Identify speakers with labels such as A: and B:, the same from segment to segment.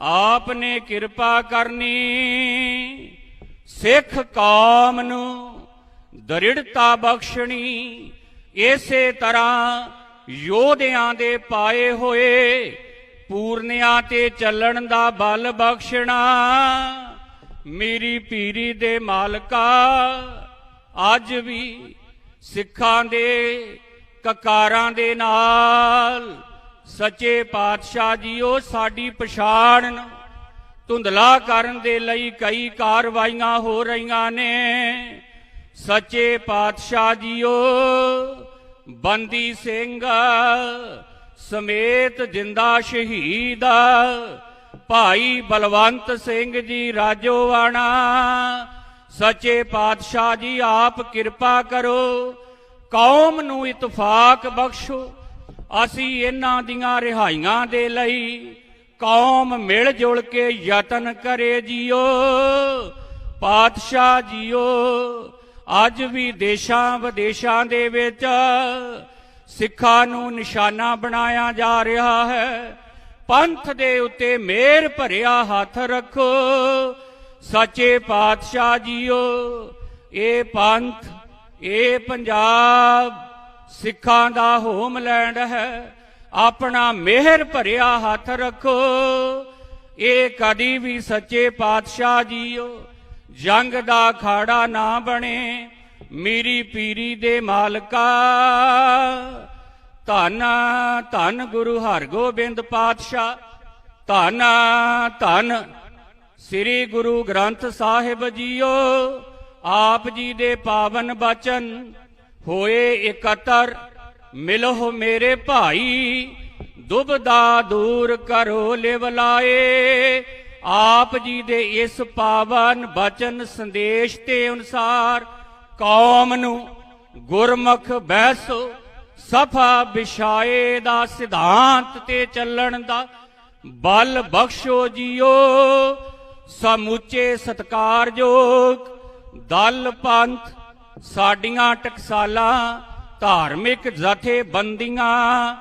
A: ਆਪ ਨੇ ਕਿਰਪਾ ਕਰਨੀ, ਸਿੱਖ ਕੌਮ ਨੂੰ ਦ੍ਰਿੜਤਾ ਬਖਸ਼ਣੀ, ਇਸੇ ਤਰ੍ਹਾਂ ਯੋਧਿਆਂ ਦੇ ਪਾਏ ਹੋਏ ਪੂਰਨਿਆਂ ਤੇ ਚੱਲਣ ਦਾ ਬਲ ਬਖਸ਼ਣਾ। ਮੇਰੀ ਪੀਰੀ ਦੇ ਮਾਲਕਾ, ਅੱਜ ਵੀ ਸਿੱਖਾਂ ਦੇ ਕਕਾਰਾਂ ਦੇ ਨਾਲ ਸੱਚੇ ਪਾਤਸ਼ਾਹ ਜੀਓ, ਸਾਡੀ ਪਛਾਣ ਨੂੰ ਧੁੰਦਲਾ ਕਰਨ ਦੇ ਲਈ ਕਈ ਕਾਰਵਾਈਆਂ ਹੋ ਰਹੀਆਂ ਨੇ। ਸੱਚੇ ਪਾਤਸ਼ਾਹ ਜੀਓ, ਬੰਦੀ ਸਿੰਘ ਸਮੇਤ ਜਿੰਦਾ ਸ਼ਹੀਦ ਭਾਈ ਬਲਵੰਤ ਸਿੰਘ ਜੀ ਰਾਜੋਵਾਣਾ। ਸੱਚੇ ਪਾਤਸ਼ਾਹ ਜੀ, ਆਪ ਕਿਰਪਾ ਕਰੋ, ਕੌਮ ਨੂੰ ਇਤਫਾਕ ਬਖਸ਼ੋ। ਅਸੀਂ ਇਹਨਾਂ ਦੀਆਂ ਰਿਹਾਈਆਂ ਦੇ ਲਈ ਕੌਮ ਮਿਲ ਜੁਲ ਕੇ ਯਤਨ ਕਰੇ ਜੀਓ, ਪਾਤਸ਼ਾਹ ਜੀਓ। ਅੱਜ ਵੀ ਦੇਸ਼ਾਂ ਵਿਦੇਸ਼ਾਂ ਦੇ ਵਿੱਚ ਸਿੱਖਾਂ ਨੂੰ ਨਿਸ਼ਾਨਾ ਬਣਾਇਆ ਜਾ ਰਿਹਾ ਹੈ। ਪੰਥ ਦੇ ਉੱਤੇ ਮੇਰ ਭਰਿਆ ਹੱਥ ਰੱਖੋ। ਸੱਚੇ ਪਾਤਸ਼ਾਹ ਜੀਓ, ਇਹ ਪੰਥ, ਇਹ ਪੰਜਾਬ। ਸਿੱਖਾਂ ਦਾ ਹੋਮਲੈਂਡ ਹੈ, ਆਪਣਾ ਮਿਹਰ ਭਰਿਆ ਹੱਥ ਰੱਖੋ। ਇਹ ਕਦੀ ਵੀ ਸੱਚੇ ਪਾਤਸ਼ਾਹ ਜੀਓ, ਜੰਗ ਦਾ ਖਾੜਾ ਨਾ ਬਣੇ, ਮੀਰੀ ਪੀਰੀ ਦੇ ਮਾਲਕਾ। ਧੰਨ ਧੰਨ ਗੁਰੂ ਹਰਗੋਬਿੰਦ ਪਾਤਸ਼ਾਹ, ਧੰਨ ਧੰਨ ਸ੍ਰੀ ਗੁਰੂ ਗ੍ਰੰਥ ਸਾਹਿਬ ਜੀਓ। ਆਪ ਜੀ ਦੇ ਪਾਵਨ ਬਚਨ ਹੋਏ ਇਕਤਰ ਮਿਲੋ ਮੇਰੇ ਭਾਈ, ਦੁਬਦਾ ਦੂਰ ਕਰੋ ਲਿਵਲਾਏ ਆਪ ਜੀ ਦੇ ਇਸ ਪਾਵਨ ਬਚਨ ਸੰਦੇਸ਼ ਤੇ ਅਨੁਸਾਰ ਕੌਮ ਨੂੰ ਗੁਰਮੁਖ ਬੈਸੋ ਸਫਾ ਵਿਛਾਏ ਦਾ ਸਿਧਾਂਤ ਤੇ ਚੱਲਣ ਦਾ ਬਲ ਬਖਸ਼ੋ ਜੀਓ। ਸਮੁੱਚੇ ਸਤਕਾਰਯੋਗ ਦਲ ਪੰਥ ਸਾਡੀਆਂ ਟਕਸਾਲਾਂ, ਧਾਰਮਿਕ ਜਥੇਬੰਦੀਆਂ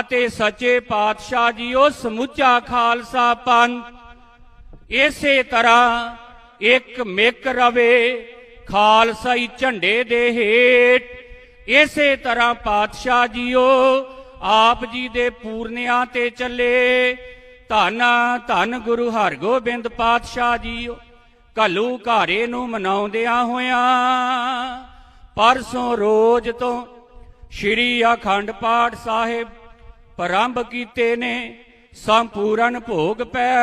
A: ਅਤੇ ਸੱਚੇ ਪਾਤਸ਼ਾਹ ਜੀਓ ਸਮੁੱਚਾ ਖਾਲਸਾ ਪੰਥ। ਇਸੇ ਤਰ੍ਹਾਂ ਇੱਕ ਮਿਕ ਰਵੇ ਖਾਲਸਾਈ ਝੰਡੇ ਦੇ ਹੇਠ। ਇਸੇ ਤਰ੍ਹਾਂ ਪਾਤਸ਼ਾਹ ਜੀਓ ਆਪ ਜੀ ਦੇ ਪੂਰਨਿਆਂ ਤੇ ਚੱਲੇ। ਧੰਨ ਧੰਨ ਗੁਰੂ ਹਰਗੋਬਿੰਦ ਪਾਤਸ਼ਾਹ ਜੀਓ। ਘੱਲੂ ਘਾਰੇ ਨੂੰ ਮਨਾਉਂਦਿਆਂ ਹੋਇਆਂ, ਪਰਸੋਂ ਰੋਜ਼ ਤੋਂ ਸ਼੍ਰੀ ਅਖੰਡ ਪਾਠ ਸਾਹਿਬ ਪ੍ਰਾਰੰਭ ਕੀਤੇ ਨੇ, ਸੰਪੂਰਨ ਭੋਗ ਪੈ